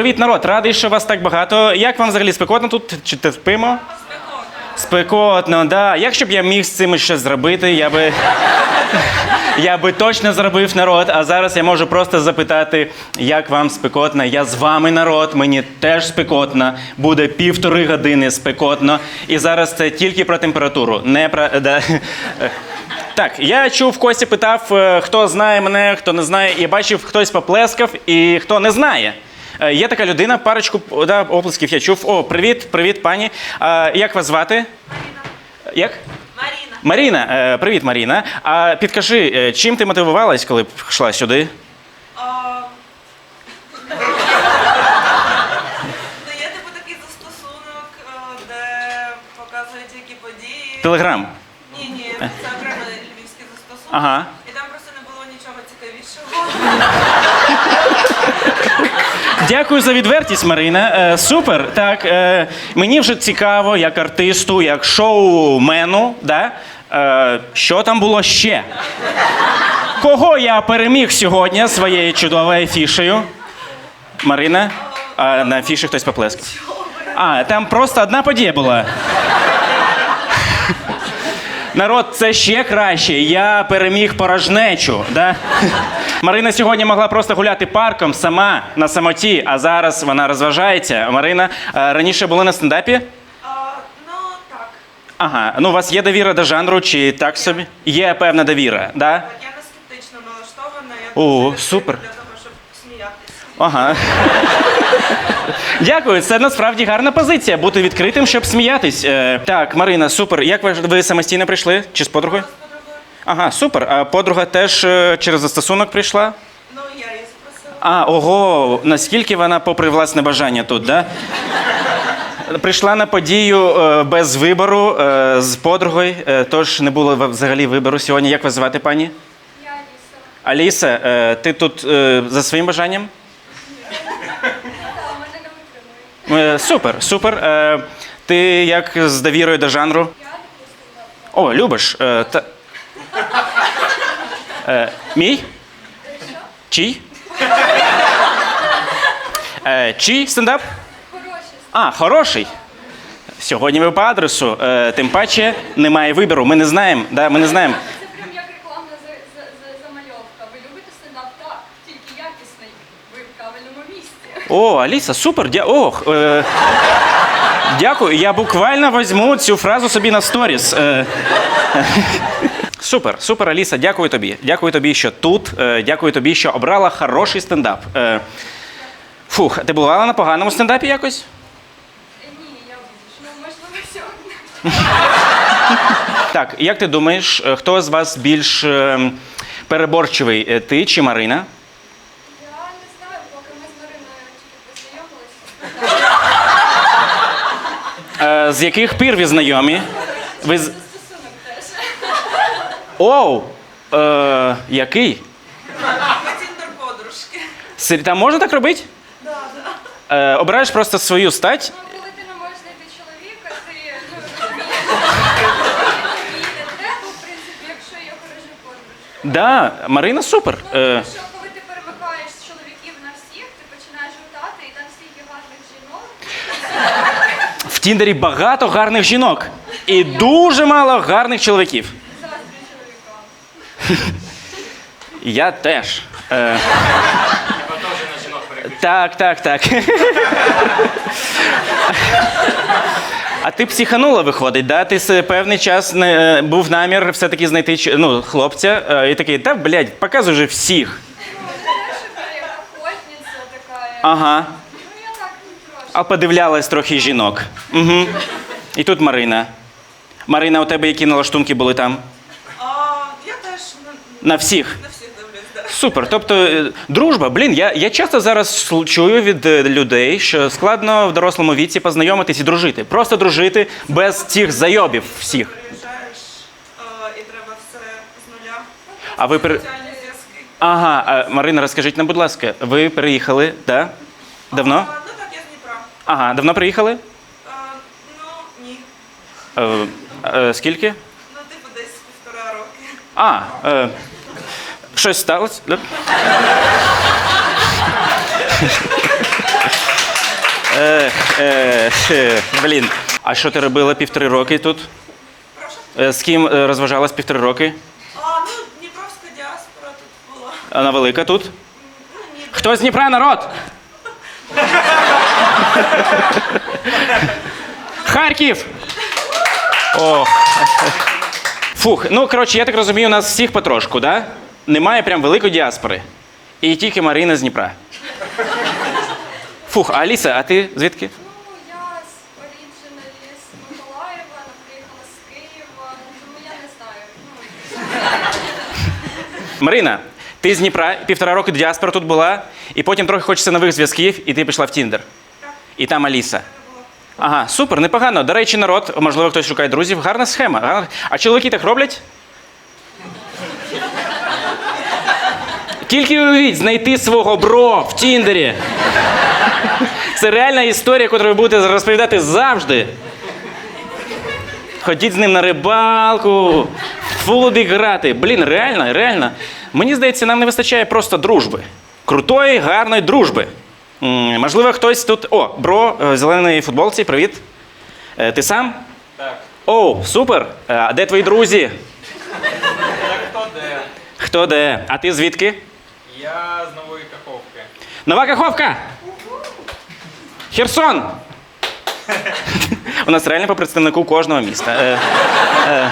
привіт, народ! Радий, що вас так багато. Як вам взагалі спекотно тут? Чи терпимо? Спекотно, да. Якщо б я міг з цим щось зробити, я би. Я би точно зробив народ, а зараз я можу просто запитати, як вам спекотно. Я з вами народ, мені теж спекотно. Буде півтори години спекотно. І зараз це тільки про температуру, не про. Да. Так, я чув, Костя питав, е, хто знає мене, хто не знає, і бачив, хтось поплескав і хто не знає. Е, Є така людина, парочку да, оплесків я чув. О, привіт, привіт, пані. А, як вас звати? Маріна. Як? Маріна. Маріна, е, привіт, Маріна. А підкажи, е, чим ти мотивувалась, коли йшла сюди? А... Ну, типу такий застосунок, е, де показують які події. Телеграм. Ні, ні, це окремий львівський застосунок. Ага. І там просто не було нічого цікавішого. Дякую за відвертість, Марина. Е, супер. Так, е, мені вже цікаво, як артисту, як шоумену, да? е, що там було ще? Кого я переміг сьогодні своєю чудовою фішею? Марина? А на фіші хтось поплескав. А, там просто одна подія була. Народ, це ще краще. Я переміг порожнечу. Да? Марина сьогодні могла просто гуляти парком сама на самоті, а зараз вона розважається. Марина, е, раніше були на стендапі? Ну, так. Ага. Ну, у вас є довіра до жанру, чи так собі? Є певна довіра, да? Я не скептично налаштована. Я О, дуже супер. Для того, щоб сміятися. Ага. Дякую, це насправді гарна позиція бути відкритим, щоб сміятись. Е, так, Марина, супер. Як ви, ви самостійно прийшли? Чи з подругою? Ага, супер. А подруга теж е, через застосунок прийшла? Ну, я її запросила. А, ого, наскільки вона, попри власне бажання тут, да? Прийшла на подію е, без вибору е, з подругою, е, тож не було взагалі вибору сьогодні. Як вас звати, пані? Я Аліса. Аліса, е, ти тут е, за своїм бажанням? Та, мене не витримує. Е, супер, супер. Е, ти як з довірою до жанру? О, любиш. Е, та... мій? Чий? Чий стендап? А, хороший. Сьогодні ви по адресу. Тим паче немає вибору. Ми не знаємо. Да, ми не знаємо. Це прям як рекламна за, за, за, замальовка. Ви любите стендап? Так, тільки якісний. Ви в правильному місці. О, Аліса, супер. Дя... Ох, е... Дякую. Я буквально візьму цю фразу собі на сторіс. Е... Супер, супер, Аліса, дякую тобі. Дякую тобі, що тут. Е, Дякую тобі, що обрала хороший стендап. Е... Фух, ти бувала на поганому стендапі якось? Е, Ні, я. Ну, можливо, сьогодні. Так, як ти думаєш, е, хто з вас більш е, переборчивий, е, ти чи Марина? Я не знаю, поки ми з Мариною тільки познайомилися. Е, з яких пір ви знайомі? Ви з... Оу! Е, який? Подружки. Сер- Там можна так робити? Да, да. Е, обираєш просто свою стать. Ну, коли ти не можеш знайти чоловіка, ти ну, розумієш. І не треба, в принципі, якщо є хороша подружка. Да, Марина супер. Ну, Е, тому що коли ти перемикаєш з чоловіків на всіх, ти починаєш гортати, і там стільки гарних жінок. в Тіндері багато гарних жінок і дуже мало гарних чоловіків. Я теж. Е, так, так, так. А ти психанула, виходить, да? Ти певний час не, е, був намір все-таки знайти ну, хлопця е, і такий, та блядь, показуй же всіх. Ага. Ну, я так ну, трошки. А подивлялась трохи жінок. Угу. І тут Марина. Марина, у тебе які налаштунки були там? А, я теж на, всіх. на всіх дивлюсь, да. Супер. Тобто, е, дружба, блін, я, я часто зараз чую від е, людей, що складно в дорослому віці познайомитись і дружити. Просто дружити без цих зайобів всіх. Приїжджаєш а, і треба все з нуля. А ви при... Ага, а, Марина, розкажіть нам, будь ласка, ви приїхали, да? Давно? А, ну так, я з Дніпра. Ага, давно приїхали? А, ну, ні. Е, е, скільки? Ну, типу, десь півтора роки. А, е, щось сталося? Да? Е, е, е, блін. А що ти робила півтори роки тут? Прошу. Е, З ким е, розважалась півтори роки? А, ну, Дніпровська діаспора тут була. Вона велика тут? Ну, ні, Хто з Дніпра, народ? Харків! О. Фух, ну коротше, я так розумію, у нас всіх потрошку, да? Немає прям великої діаспори. І тільки Марина з Дніпра. Фух, а Аліса, а ти звідки? Ну, я з оріджиналі з Миколаєва, вона приїхала з Києва, тому я не знаю. Ну, Марина, ти з Дніпра, півтора року діаспора тут була, і потім трохи хочеться нових зв'язків, і ти пішла в Тіндер. І там Аліса. Ага, супер, непогано. До речі, народ, можливо, хтось шукає друзів. Гарна схема. А чоловіки так роблять? Тільки уявіть, знайти свого бро в Тіндері. Це реальна історія, яку ви будете розповідати завжди. Ходіть з ним на рибалку, фулбі грати. Блін, реально, реально. Мені здається, нам не вистачає просто дружби. Крутої, гарної дружби. Можливо, хтось тут. О, бро, е, в зеленій футболці, привіт. Е, ти сам? Так, О, супер. Е, А де твої друзі? так хто де? Хто де? А ти звідки? Я з нової каховки. Нова Каховка! Херсон! У нас реально по представнику кожного міста. Е, е,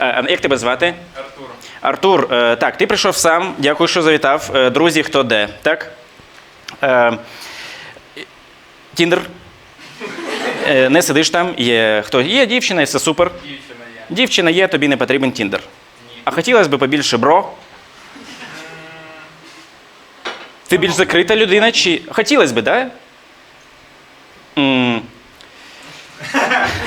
е, як тебе звати? Артур. Артур, е, так, ти прийшов сам. Дякую, що завітав. Е, друзі, хто де? Так? Е, Тіндер. Е, не сидиш там, є хто? Є дівчина, і все супер. Дівчина є. Дівчина є, тобі не потрібен Тіндер. А хотілося б побільше бро. Ти більш закрита людина, чи. Хотілося б, так? Да?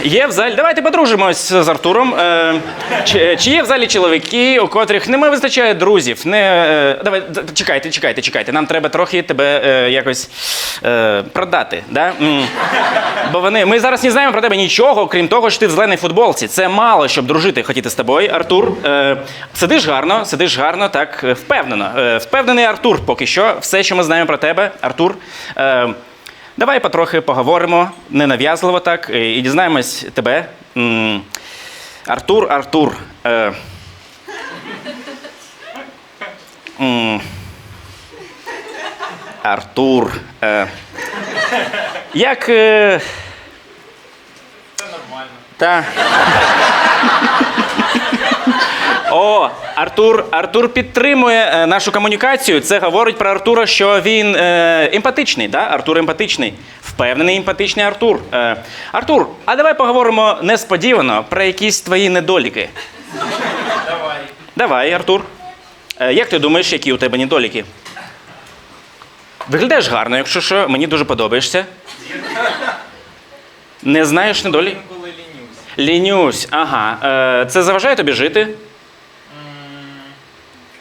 Є в залі. Давайте подружимось з Артуром. Е, чи, чи є в залі чоловіки, у котрих не вистачає друзів? Не, е, давай, чекайте, чекайте, чекайте. Нам треба трохи тебе е, якось е, продати. Да? Бо вони, ми зараз не знаємо про тебе нічого, крім того, що ти в зеленій футболці. Це мало, щоб дружити хотіти з тобою, Артур. Е, сидиш гарно, сидиш гарно, так, е, впевнено. Е, впевнений Артур поки що. Все, що ми знаємо про тебе, Артур. Е, давай потрохи поговоримо, ненав'язливо так, е, і дізнаємось тебе. Артур, Артур. Е, Артур. Е, як. Е, Це нормально. та. О, Артур, Артур підтримує е, нашу комунікацію. Це говорить про Артура, що він е, емпатичний. Да? Артур емпатичний. Впевнений емпатичний Артур. Е, Артур, а давай поговоримо несподівано про якісь твої недоліки. Давай. Давай, Артур. Е, як ти думаєш, які у тебе недоліки? Виглядаєш гарно, якщо що, мені дуже подобаєшся. Не знаєш лінюсь. Лінюсь, ага. Е, це заважає тобі жити? М,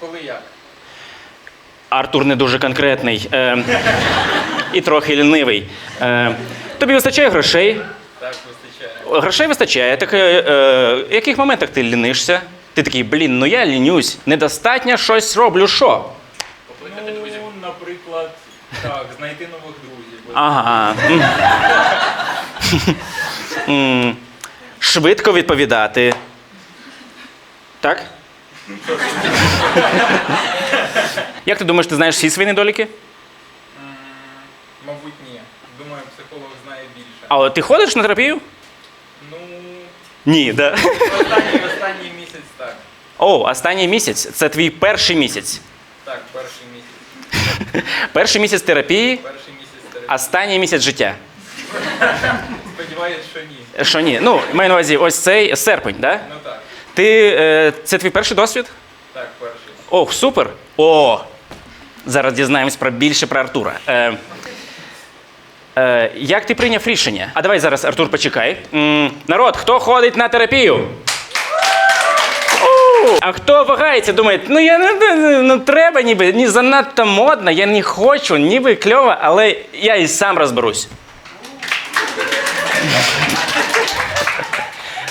Коли як? Артур не дуже конкретний е, і трохи лінивий. Е, тобі вистачає грошей? Так вистачає. Грошей вистачає. Так, е, е, в яких моментах ти лінишся? Ти такий, блін, ну я лінюсь, недостатньо щось роблю, що? Ну, наприклад, так, знайти нових друзів. Ага. М. Швидко відповідати. Так? Як ти думаєш, ти знаєш всі свої недоліки? Мабуть, ні. Думаю, психолог знає більше. А ти ходиш на терапію? Ну, Ні, да. останній, останній місяць так. О, останній місяць. Це твій перший місяць. Так, перший місяць. Перший місяць терапії, Перший місяць терапії. останній місяць життя. Сподіваюсь, що ні. Що ні? Ну, маю на увазі, ось цей серпень, да? Ну так, Ти. Е, це твій перший досвід? так, перший. Ох, супер! О! Зараз дізнаємось про більше про Артура. Е, е, як ти прийняв рішення? А давай зараз, Артур, почекай. М, народ, хто ходить на терапію? А хто вагається, думає, ну я не ну, треба, ніби ні занадто модно, я не хочу, ніби кльово, але я і сам розберусь.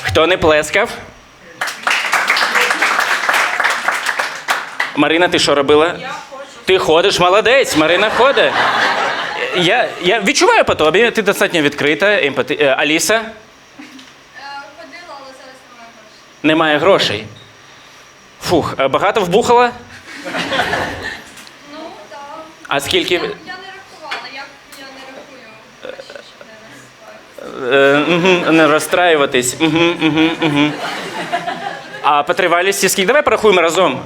Хто не плескав? Марина, ти що робила? Я. Ти ходиш, молодець, Марина ходить. я, я відчуваю по тобі, ти достатньо відкрита, емпати... е, Аліса, Е, Ходила, але зараз немає грошей. немає грошей. Фух, е, багато вбухала? Ну, так. А скільки? Я, я не рахувала, як я не рахую. Краще, не розсипаю. Угу, не розстраюватись. Угу, угу, угу. А по тривалісті скільки? Давай порахуємо разом.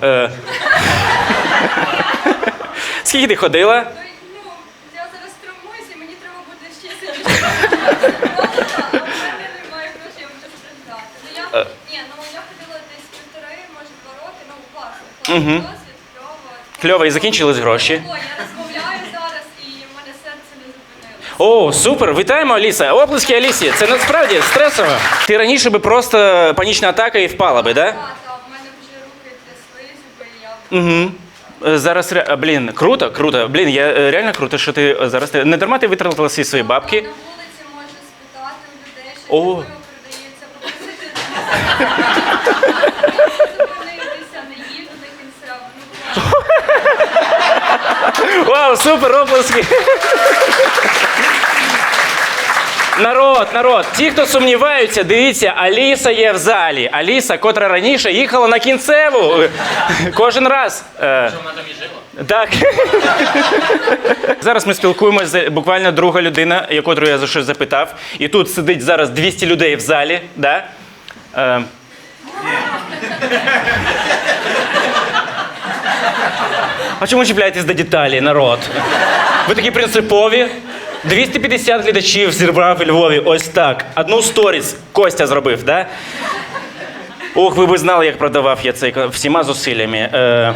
Скільки ти ходила? Ну, я зараз травмуюся, і мені треба буде ще сидіти. А в мене немає грошей, я можу страждати. Ну, я, Е. ні, ну, я ходила десь півтори, може, два роки, ну, класно. Мгм. Класний досвід, кльово. Кльово, і закінчились гроші. О, я розмовляю зараз, і в мене серце не зупинилося. О, супер! Вітаємо, Аліса! Оплески Алісі! Це насправді стресово. Ти раніше би просто панічна атака і впала би, да? Так, так, в мене вже руки трясли, зуби, і я Угу. Зараз ре- блін, круто, круто. Блін, я е, реально круто, що ти е, зараз не дарма ти витратила всі свої бабки. На вулиці можна спитати у людей, що О. пиво продається, зупинитися, не їду до кінця. Вау, супер, оплески! Народ, народ, ті, хто сумніваються, дивіться, Аліса є в залі. Аліса, котра раніше їхала на кінцеву. Кожен раз. Е, Що вона там і жила? Так. зараз ми спілкуємося з буквально друга людина, яку я за щось запитав. І тут сидить зараз 200 людей в залі. Да? Е, а чому чіпляєтесь до деталі, народ? Ви такі принципові. 250 глядачів зібрав у Львові ось так. Одну сторіс Костя зробив, да? Ох, ви б знали, як продавав я цей всіма зусиллями. Е,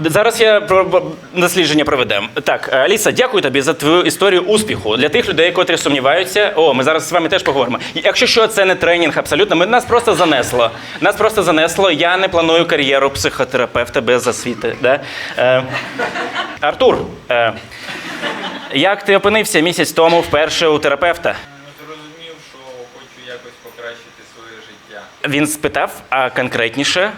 Зараз я про- дослідження проведемо. Так, е, Аліса, дякую тобі за твою історію успіху. Для тих людей, котрі сумніваються. О, ми зараз з вами теж поговоримо. Якщо що, це не тренінг, абсолютно. Ми нас просто занесло. Нас просто занесло. Я не планую кар'єру психотерапевта без освіти. Да? Е, Артур, е, як ти опинився місяць тому вперше у терапевта? Ну, Зрозумів, що хочу якось покращити своє життя. Він спитав, а конкретніше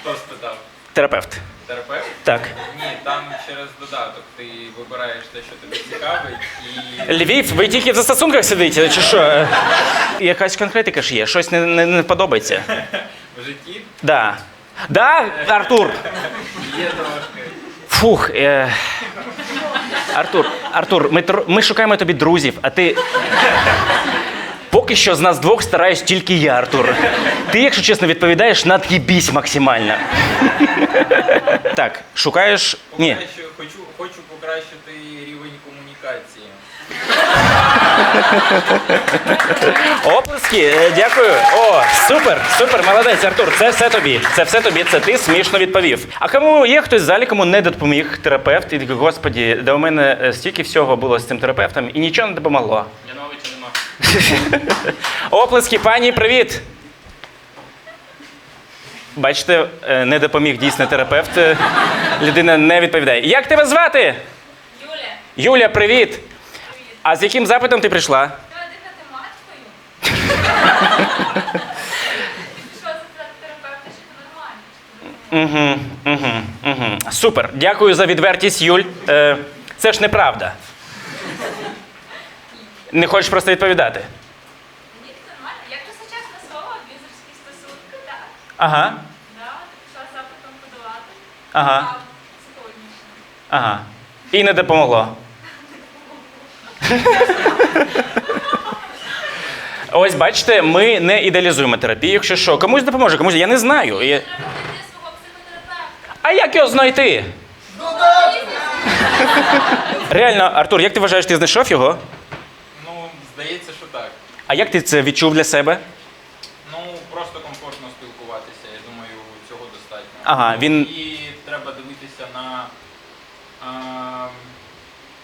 Хто спитав? терапевт. Терапевт? Так. Ні, там через додаток ти вибираєш те, що тобі цікавить, і Львів, ви тільки в застосунках сидите, чи що? Якась конкретика ж є, щось не, не, не подобається. в житті Да. Да, Артур? є трошки. Фух. Е... Артур, Артур, ми, тр- ми шукаємо тобі друзів, а ти. Поки що з нас двох стараюсь тільки я, Артур. Ти, якщо чесно, відповідаєш над'їбісь максимально. Так, шукаєш. Ні. Хочу, хочу покращити рівень комунікації. Оплески, е, дякую. О, супер, супер, молодець, Артур. Це все тобі. Це все тобі. Це ти смішно відповів. А кому є хтось в залі, кому не допоміг терапевт, і такий, господі, да у мене е, стільки всього було з цим терапевтом, і нічого не допомогло. Яновича нема. Оплески, пані, привіт. Бачите, е, не допоміг дійсно терапевт. Людина не відповідає. Як тебе звати? Юля, Юля, привіт. А з яким запитом ти прийшла? Угу, угу, угу. Супер. Дякую за відвертість, Юль. Е, це ж неправда. Не хочеш просто відповідати? Ні, це нормально. Як це сучасне слово, візерські стосунки, так. Ага. Да, пішла запитом подавати. Ага. А. Ага. І не допомогло. Ось бачите, ми не ідеалізуємо терапію, якщо що. Комусь допоможе, комусь я не знаю. Я-. А як його знайти? Реально, Артур, як ти вважаєш, ти знайшов його? Ну, здається, що так. А як ти це відчув для себе? Ну, просто комфортно спілкуватися, я думаю, цього достатньо. Ага, він- І треба дивитися на а,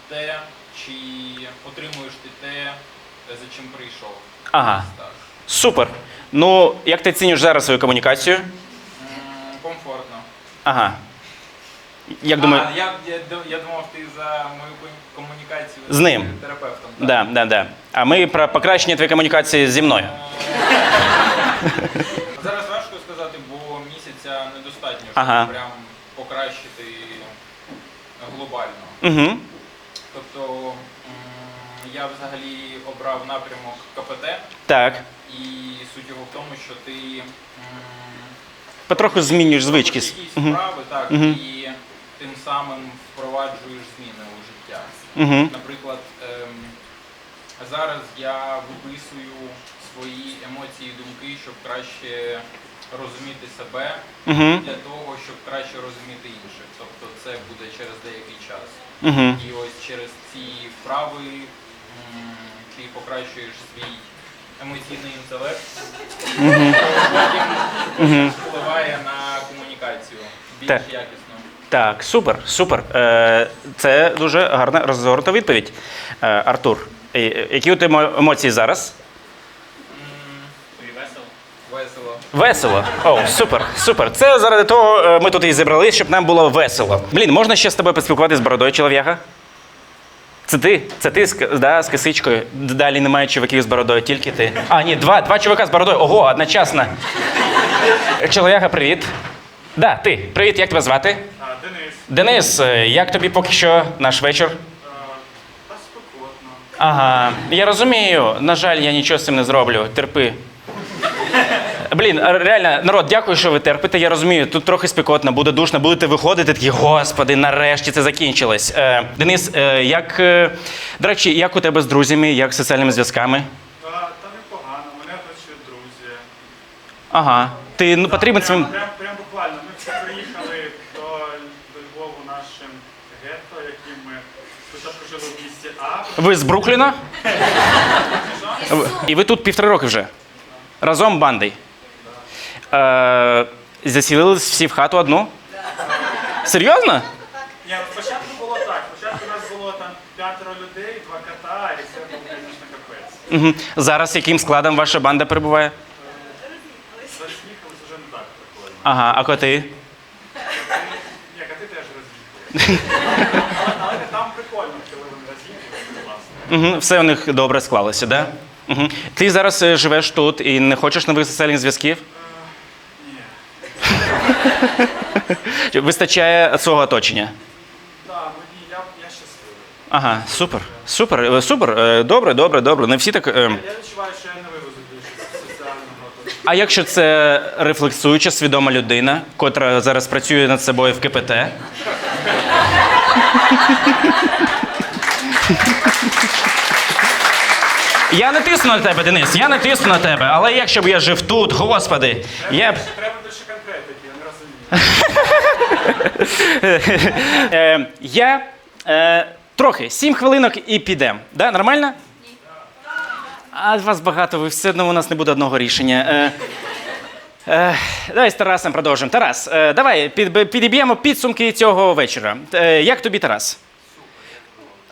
те, чи отримуєш ти те, за чим прийшов. Ага. Так. Супер. Ну, як ти цінюєш зараз свою комунікацію? М, Комфортно. Ага. Як думаю, А, я, я, ду- я думав, ти за мою ком- комунікацію З ним. терапевтом. так? да, да, да. А ми про покращення твоєї комунікації зі мною. Зараз важко сказати, бо місяця недостатньо, щоб Ага. прям покращити глобально. Угу. Я взагалі обрав напрямок КПТ, Так. і суть його в тому, що ти Потроху змінюєш звички. Угу. справи, так, Мгм. і тим самим впроваджуєш зміни у життя. Угу. Наприклад, ем, зараз я виписую свої емоції і думки, щоб краще розуміти себе, Угу. для того, щоб краще розуміти інших. Тобто це буде через деякий час. Угу. І ось через ці вправи ти покращуєш свій емоційний інтелект, потім впливає на комунікацію більш Так. якісно. Так, супер, супер. Е, Це дуже гарна розгорнута відповідь. Е, Артур, е, які у тебе емоції зараз? Весело. Весело. О, супер, супер. Це заради того е, ми тут і зібрались, щоб нам було весело. Блін, можна ще з тобою поспілкуватися з бородою чолов'яга? Це ти? Це ти з, да, з кисичкою. Далі немає чуваків з бородою, тільки ти. А, ні, два, два чувака з бородою. Ого, одночасно. Чолов'яга, привіт. Да, ти. Привіт, як тебе звати? А, Денис, Денис, е, як тобі поки що наш вечір? а, спекотно. Ага, я розумію. На жаль, я нічого з цим не зроблю. Терпи. Блін, реально, народ, дякую, що ви терпите. Я розумію, тут трохи спекотно, буде душно, будете виходити, такі, господи, нарешті це закінчилось. Е, Денис, е, як, е, до речі, як у тебе з друзями, як з соціальними зв'язками? А, та непогано, мене оточують друзі. Ага. Ти ну, потрібен прям, своїм. прям, прям буквально. Ми всі приїхали до, до Львову нашим гетто, яким ми спочатку жили в місті А. Ви з Брукліна? І ви тут півтори роки вже. Разом бандой. Е, засілились всі в хату одну? Серйозно? Ні, спочатку було так. Спочатку у нас було там п'ятеро людей, два кота, і це був, звісно, капець. Угу. Зараз яким складом ваша банда перебуває? Роз'їхались вже не так прикольно. Ага, а коти? Ні, коти теж роз'їхали. Але, але там прикольно, коли вони роз'їхали. Угу. Все у них добре склалося, да? Угу. Ти зараз е, живеш тут і не хочеш нових соціальних зв'язків? Вистачає свого оточення. Так, я, я щасливий. Ага, супер. Супер, е, супер. Е, Добре, добре, добре. Не всі так. Я відчуваю, що я не вивезу більше соціального. А якщо це рефлексуюча, свідома людина, котра зараз працює над собою в КПТ? Я не тисну на тебе, Денис, я не тисну на тебе, але якщо б я жив тут, господи, я б. Е, я е, трохи, сім хвилинок і підемо. Нормально? А вас багато, ви все одно у нас не буде одного рішення. Е, давай з Тарасом продовжимо. Тарас, давай під, підіб'ємо підсумки цього вечора. Як тобі, Тарас?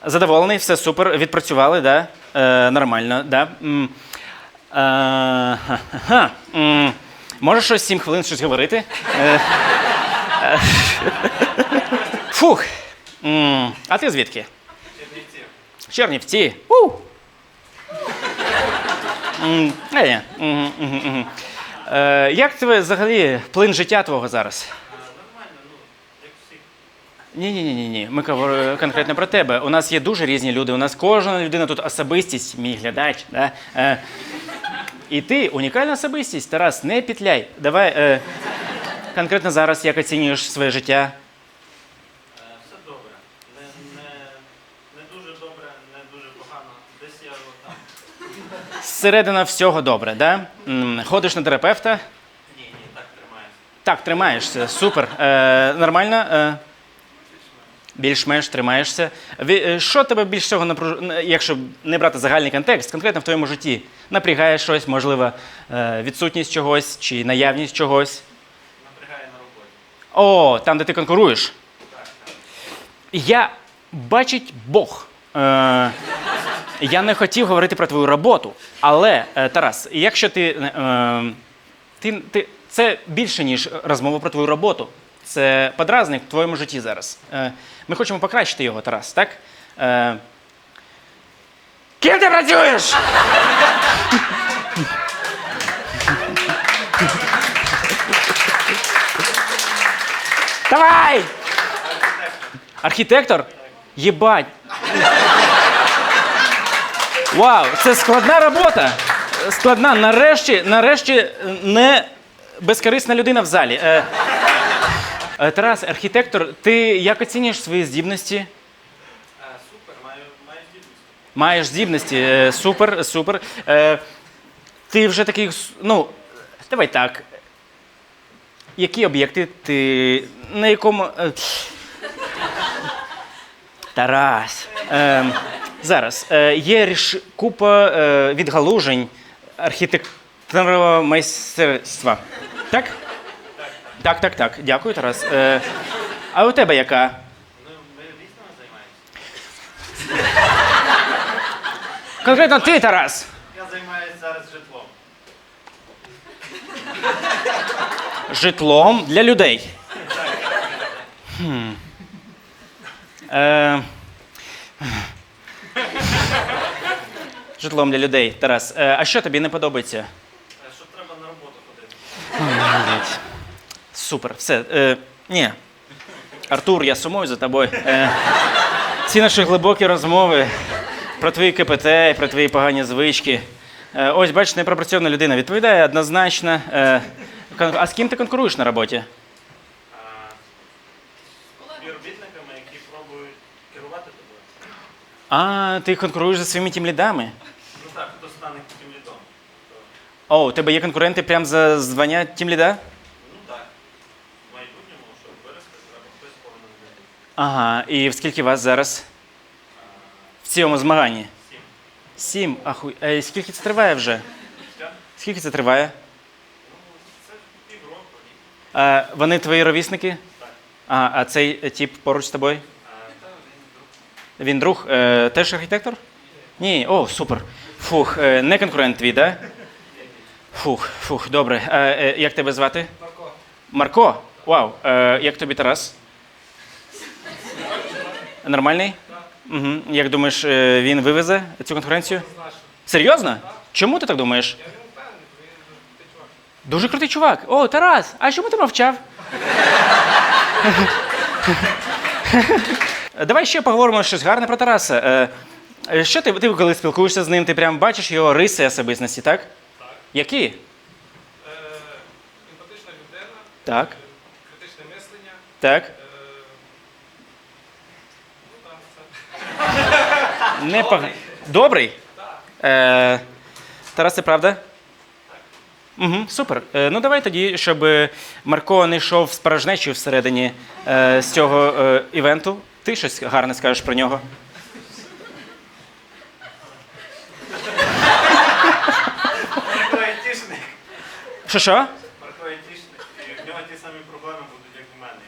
Задоволений, все супер, відпрацювали, нормально, да? Можеш щось сім хвилин щось говорити? Е, е, Фух. А ти звідки? Чернівці. Чернівці. У. Е, Як тебе взагалі плин життя твого зараз? Ні, ні, ні, ні, ні. Ми говоримо конкретно про тебе. У нас є дуже різні люди. У нас кожна людина тут особистість, мій глядач. Да? І ти унікальна особистість, Тарас, не петляй. Давай е, конкретно зараз як оцінюєш своє життя. Е, Все добре. Не, не, не дуже добре, не дуже погано. Десь я там. Зсередина всього добре, да? М, Ходиш на терапевта? Ні, ні, так тримаюся. Так, тримаєшся. Супер. Е, нормально? Е, більш-менш тримаєшся. Е, Що тебе більш всього напруж... якщо не брати загальний контекст, конкретно в твоєму житті? Напрягає щось, можливо, е, відсутність чогось чи наявність чогось? Напрягає на роботі. О, там, де ти конкуруєш. Я бачить Бог. Е, я не хотів говорити про твою роботу, але, е, Тарас, якщо ти, е, ти, ти. Це більше, ніж розмова про твою роботу. Це подразник в твоєму житті зараз. Е, ми хочемо покращити його, Тарас, так? Е, ким ти працюєш? Давай! Архітектор? Єбать. Вау, це складна робота. Складна. Нарешті, нарешті не безкорисна людина в залі. Е, е, Тарас, архітектор, ти як оцінюєш свої здібності? Е, Супер, маю, маю здібності. Маєш здібності. Е, Супер, супер. Е, Ти вже такий. Ну, давай так. Які об'єкти ти. На якому. е, Тарас. Е, зараз. Е, є ріш... купа е, відгалужень архітектурного майстерства. Так? Так, так, так. Дякую, Тарас. Е, а у тебе яка? Ну, ми різними займаємося. Конкретно ти, Тарас. Я займаюся зараз житлом. житлом для людей. Хм. Е, житлом для людей, Тарас. Е, а що тобі не подобається? Е, Що треба на роботу ходити. Супер, все. Е, ні. Артур, я сумую за тобою. Е, ці наші глибокі розмови про твої КПТ, про твої погані звички. Е, ось, бачиш, непропорційна людина відповідає однозначно. Е, кон- а з ким ти конкуруєш на роботі? А, Співробітниками, які пробують керувати тобою. А, ти конкуруєш зі своїми тімлідами. Ну так, хто стане тим лідом. О, у тебе є конкуренти прямо за звання тімліда? Ну так. В майбутньому, щоб вирости, треба хтось повинен бути. Ага, і скільки вас зараз в цьому змаганні? Сім. Сім. Ахуй. Е, скільки це триває вже? Скільки це триває? Це півроку. А, вони твої ровісники? Так. А, а цей тип поруч з тобою? Він друг. Е, теж архітектор? Ні, о, супер. Фух, е, не конкурент твій, так? Да? Фух, фух, добре. Е, е, як тебе звати? Марко. Марко? Вау. Е, як тобі Тарас? Нормальний? Так. Угу. Як думаєш, е, він вивезе цю конкуренцію? Серйозно? Чому ти так думаєш? Я Дуже крутий чувак. О, Тарас, а чому ти мовчав? Давай ще поговоримо щось гарне про Тараса. Е, е, Що ти, ти коли спілкуєшся з ним, ти прям бачиш його риси особистості, так? Так. Які? емпатична людина, Так. критичне мислення. Так. Е, ну це. Непогано. Добрий? Е, Тарас, це правда? Угу, супер. Е, ну давай тоді, щоб Марко не йшов з порожнечою всередині е, з цього е, івенту. Ти щось гарне скажеш про нього. Марко айтішник. Що що? Марко айтішник. В нього ті самі проблеми будуть, як у мене.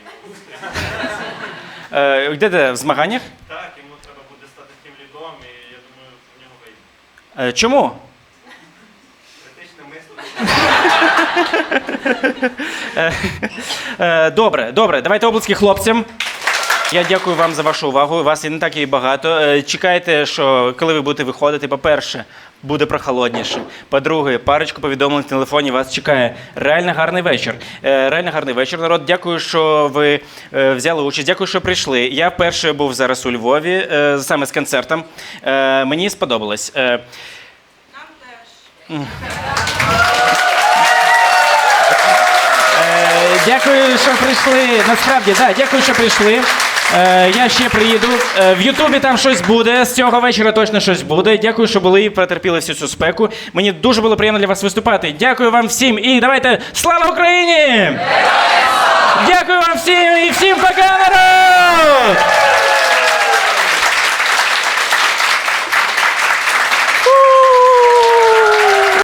Е, де де в змаганнях? Так, йому треба буде стати тим лідом, і я думаю, в нього вийде. Е, чому? Критичне мислення. Е, добре, добре. Давайте обласки хлопцям. Я дякую вам за вашу увагу. Вас і не так і багато. Е, Чекайте, що коли ви будете виходити, по-перше, буде прохолодніше. По-друге, парочку повідомлень в телефоні вас чекає. Реально гарний вечір. Е, Реально гарний вечір, народ. Дякую, що ви е, взяли участь. Дякую, що прийшли. Я вперше був зараз у Львові, е, саме з концертом. Е, Мені сподобалось. Е, Нам теж. Е, Дякую, що прийшли. Насправді, да, дякую, що прийшли. Е, я ще приїду. Е, в Ютубі там щось буде. З цього вечора точно щось буде. Дякую, що були і претерпіли всю цю спеку. Мені дуже було приємно для вас виступати. Дякую вам всім і давайте слава Україні! Дякую вам всім і всім пока!